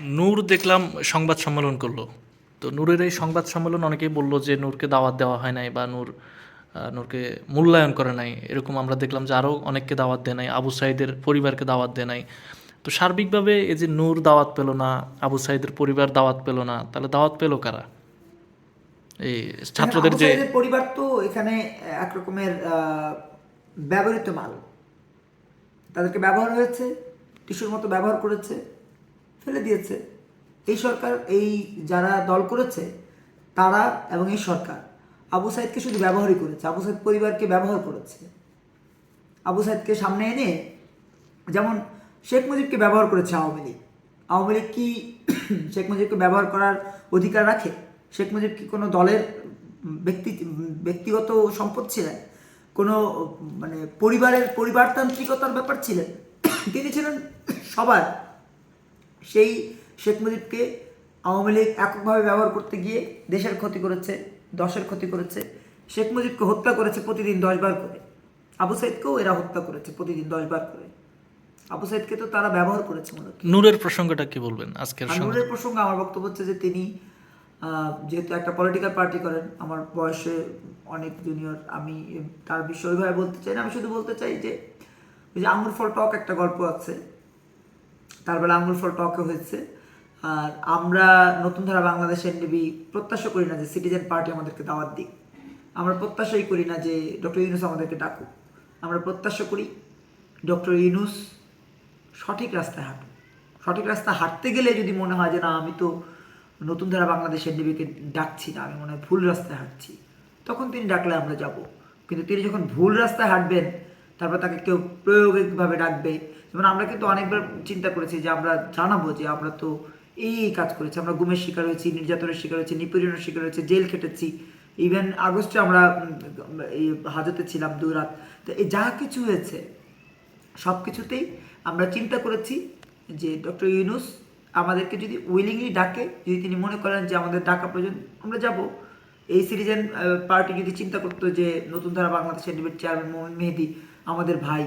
নূর দেখলাম সংবাদ সম্মেলন করল। তো নূরের এই সংবাদ সম্মেলন অনেকেই বলল যে নূরকে দাওয়াত দেওয়া হয় নাই বা নূর নূরকে মূল্যায়ন করে নাই। এরকম আমরা দেখলাম যে আরও অনেককে দাওয়াত দেয় নাই আবু সাইদের পরিবারকে দাওয়াত দেয় নাই। তো সার্বিকভাবে এই যে নূর দাওয়াত পেল না আবু সাইদের পরিবার দাওয়াত পেল না তাহলে দাওয়াত পেল কারা? এই ছাত্রদের যে পরিবার তো এখানে এক রকমের আহ, ব্যবহৃত মাল। তাদেরকে ব্যবহার হয়েছে টিস্যুর মতো ব্যবহার করেছে। ফেলে দিয়েছে। এই সরকার, এই যারা দল করেছে, তারা এবং এই সরকার, আবু সাইদকে শুধু ব্যবহারই করেছে, আবু সাইদ পরিবারকে ব্যবহার করেছে। আবু সাইদকে সামনে এনে যেমন শেখ মুজিবকে ব্যবহার করেছে আওয়ামী লীগ। আওয়ামী লীগ কি শেখ মুজিবকে ব্যবহার করার অধিকার রাখে? শেখ মুজিব কি কোনো দলের ব্যক্তি, ব্যক্তিগত সম্পদ ছিলেন? কোনো মানে পরিবারের, পরিবারতান্ত্রিকতার ব্যাপার ছিলেন? তিনি ছিলেন সবার সেই শেখ মুজিবকে আওয়ামী লীগ এককভাবে ব্যবহার করতে গিয়ে দেশের ক্ষতি করেছে দশের ক্ষতি করেছে। শেখ মুজিবকে হত্যা করেছে প্রতিদিন দশবার করে। আবু সাইদকেও এরা হত্যা করেছে প্রতিদিন দশবার করে। আবু সাইদকে তো তারা ব্যবহার করেছে মূলত। নূরের প্রসঙ্গটা কি বলবেন আজকের আর নূরের প্রসঙ্গে আমার বক্তব্য হচ্ছে যে তিনি যেহেতু একটা পলিটিক্যাল পার্টি করেন আমার বয়সে অনেক জুনিয়র আমি তার বিষয় ওইভাবে বলতে চাই না। আমি শুধু বলতে চাই যে ওই যে আঙুর ফল টক একটা গল্প আছে। তার বেলা আঙুর ফল টকে হয়েছে। আর আমরা নতুন ধারা বাংলাদেশের নেবি প্রত্যাশা করি না যে সিটিজেন পার্টি আমাদেরকে দাওয়াত দিক। আমরা প্রত্যাশাই করি না যে ডক্টর ইউনুস আমাদেরকে ডাকুক। আমরা প্রত্যাশা করি ডক্টর ইউনুস সঠিক রাস্তায় হাঁটুক। সঠিক রাস্তা হাঁটতে গেলে যদি মনে হয় যে না, আমি তো নতুন ধারা বাংলাদেশের নেবিকে ডাকছি না, আমি মনে হয় ভুল রাস্তায় হাঁটছি, তখন তিনি ডাকলে আমরা যাব। কিন্তু তিনি যখন ভুল রাস্তায় হাঁটবেন, তারপর তাকে কেউ প্রয়োগিকভাবে ডাকবে যেমন আমরা কিন্তু অনেকবার চিন্তা করেছি যে আমরা জানাব যে আমরা তো এই এই কাজ করেছি, আমরা গুমের শিকার হয়েছি, নির্যাতনের শিকার হয়েছি, নিপীড়নের শিকার হয়েছি, জেল খেটেছি ইভেন আগস্টে আমরা, এই হাজতে ছিলাম দু রাত, তো এই যা কিছু হয়েছে সব কিছুতেই আমরা চিন্তা করেছি যে ডক্টর ইউনুস আমাদেরকে যদি উইলিংলি ডাকে, যদি তিনি মনে করেন যে আমাদের ডাকা প্রয়োজন, আমরা যাব। এই সিটিজেন পার্টি যদি চিন্তা করতো যে নতুন ধারা বাংলাদেশের চেয়ারম্যান মোহাম্মদ মেহেদি, আমাদের ভাই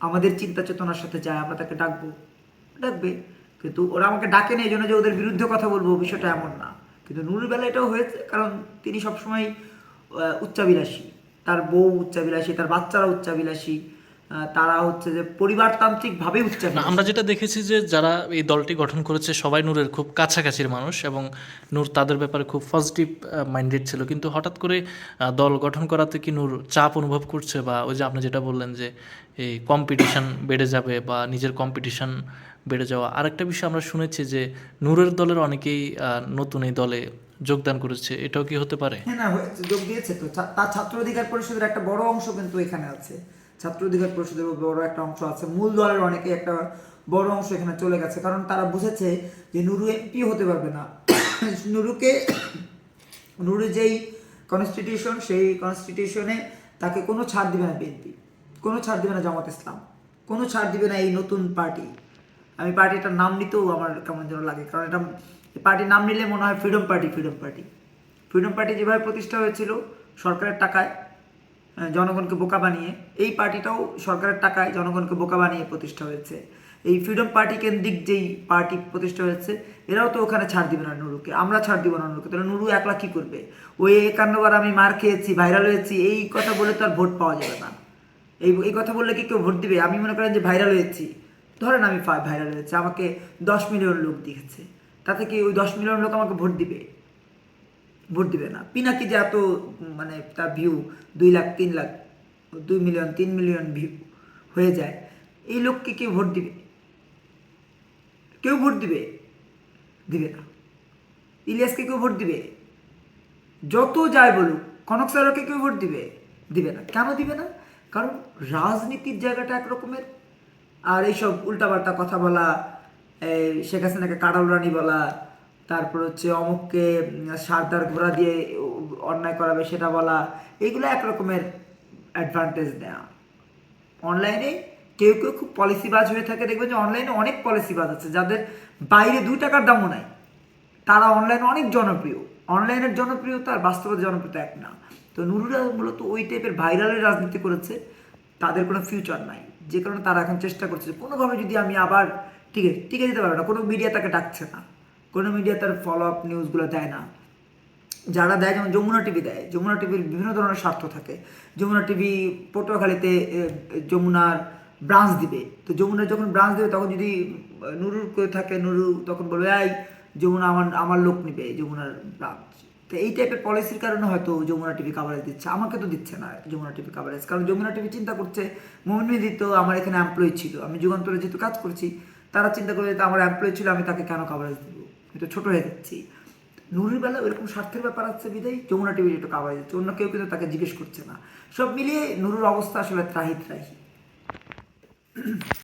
আমাদের চিন্তা চেতনার সাথে যায়, আমরা তাকে ডাকবো। ডাকবে, কিন্তু ওরা আমাকে ডাকে না এই জন্য যে ওদের বিরুদ্ধে কথা বলব, বিষয়টা এমন না। কিন্তু নুরুর বেলা এটাও হয়েছে, কারণ তিনি সবসময় উচ্চাবিলাসী তার বউ উচ্চাবিলাসী তার বাচ্চারা উচ্চাবিলাসী তারা হচ্ছে যে পরিবারতান্ত্রিকভাবে উচ্চাবিলাসী আমরা যেটা দেখেছি যে যারা এই দলটি গঠন করেছে সবাই নূরের খুব কাছাকাছির মানুষ এবং নূর তাদের ব্যাপারে খুব পজিটিভ মাইন্ডেড ছিল। কিন্তু হঠাৎ করে দল গঠন করাতে কি নূর চাপ অনুভব করছে বা ওই যে আপনি যেটা বললেন যে এই কম্পিটিশন বেড়ে যাবে বা নিজের কম্পিটিশন বেড়ে যাওয়া আরেকটা বিষয় আমরা শুনেছি যে নূরের দলের অনেকেই নতুন এই দলে যোগদান করেছে। এটাও কি হতে পারে? হ্যাঁ না যোগ দিয়েছে তো। তার ছাত্র অধিকার পরিষদের একটা বড় অংশ কিন্তু এখানে আছে। ছাত্র অধিকার পরিষদের বড় একটা অংশ আছে। মূল দলের অনেকে একটা বড় অংশ এখানে চলে গেছে। কারণ তারা বুঝেছে যে নুরু এমপি হতে পারবে না। নুরুকে নুরু যেই কনস্টিটিউশন সেই কনস্টিটিউশনে তাকে কোনো ছাড় দিবে না বিএনপি কোনো ছাড় দিবে না জামাত ইসলাম। কোনো ছাড় দিবে না এই নতুন পার্টি। আমি পার্টিটার নাম নিতেও আমার কেমন যেন লাগে। কারণ এটা পার্টির নাম নিলে মনে হয় freedom party freedom party freedom party যেভাবে প্রতিষ্ঠা হয়েছিল সরকারের টাকায় জনগণকে বোকা বানিয়ে, এই পার্টিটাও সরকারের টাকায় জনগণকে বোকা বানিয়ে প্রতিষ্ঠা হয়েছে। এই ফ্রিডম পার্টি কেন্দ্রিক যেই পার্টি প্রতিষ্ঠা হয়েছে, এরাও তো ওখানে ছাড় দিবে না নুরুকে, আমরা ছাড় দিব না নুরুকে, তাহলে নুরু একলা কি করবে? ওই একান্নবার আমি মার খেয়েছি ভাইরাল হয়েছি, এই কথা বলে তো আর ভোট পাওয়া যাবে না। এই এই কথা বললে কি কেউ ভোট দিবে? আমি মনে করেন যে ভাইরাল হয়েছি। ধরেন আমি ভাইরাল হয়েছে, আমাকে দশ মিলিয়ন লোক দিয়েছে, তাতে কি ওই দশ মিলিয়ন লোক আমাকে ভোট দিবে? ভোট দিবে না। পিনাকি যে এত মানে তার ভিউ দুই লাখ, তিন লাখ, দুই মিলিয়ন তিন মিলিয়ন ভিউ হয়ে যায়, এই লোককে কেউ ভোট দিবে? কেউ ভোট দিবে? দিবে না। ইলিয়াসকে কেউ ভোট দিবে? যত যায় বলুক, কনক সারকে কেউ ভোট দিবে? দিবে না। কেন দিবে না? কারণ রাজনীতির জায়গাটা একরকমের। আর এইসব উল্টাপাল্টা কথা বলা শেখ হাসিনাকে কাটাল রানী বলা তারপর হচ্ছে অমুককে সারদার ঘোড়া দিয়ে অন্যায় করাবে সেটা বলা এইগুলো একরকমের অ্যাডভান্টেজ নেওয়া অনলাইনে কেউ কেউ খুব পলিসিবাজ হয়ে থাকে, দেখবেন যে অনলাইনে অনেক পলিসিবাজ আছে, যাদের বাইরে দুই টাকার দামও নাই। তারা অনলাইনে অনেক জনপ্রিয়। অনলাইনের জনপ্রিয়তা আর বাস্তবের জনপ্রিয়তা এক না। তো নুরুরা মূলত ওই টাইপের ভাইরালের রাজনীতি করেছে, তাদের কোনো ফিউচার নাই। যে কারণে তারা এখন চেষ্টা করছে কোনোভাবে যদি আমি আবার টিকে টিকে দিতে পারবে না, কোনো মিডিয়া তাকে ডাকছে না। কোনো মিডিয়া তার ফলো আপ নিউজগুলো দেয় না। যারা দেয়, যেমন যমুনা টিভি দেয়। যমুনা টিভির বিভিন্ন ধরনের স্বার্থ থাকে। যমুনা টিভি পটুয়াখালীতে যমুনার ব্রাঞ্চ দিবে। তো যমুনার যখন ব্রাঞ্চ দেবে, তখন যদি নুরুর কেউ থাকে, নুরু তখন বলবে, এই, যমুনা আমার আমার লোক নিবে, যমুনার ব্রাঞ্চ তো এই টাইপের পলিসির কারণে হয়তো যমুনা টিভি কাভারেজ দিচ্ছে। আমাকে তো দিচ্ছে না যমুনা টিভি কাভারেজ কারণ যমুনা টিভি চিন্তা করছে মোমিন তো আমার এখানে এমপ্লয়ি ছিল। আমি যুগান্তরে যেহেতু কাজ করছি, তারা চিন্তা করে যে আমার এমপ্লয়ি ছিল, আমি তাকে কেন কাভারেজ দেবো? আমি ছোট হয়ে যাচ্ছি। নুরুর বেলা ওইরকম স্বার্থের ব্যাপার আছে বিদায়, যমুনা টিভির একটু কাবাই যাচ্ছে অন্য কেউ কিন্তু তাকে জিজ্ঞেস করছে না। সব মিলিয়ে নুরুর অবস্থা আসলে ত্রাহি ত্রাহি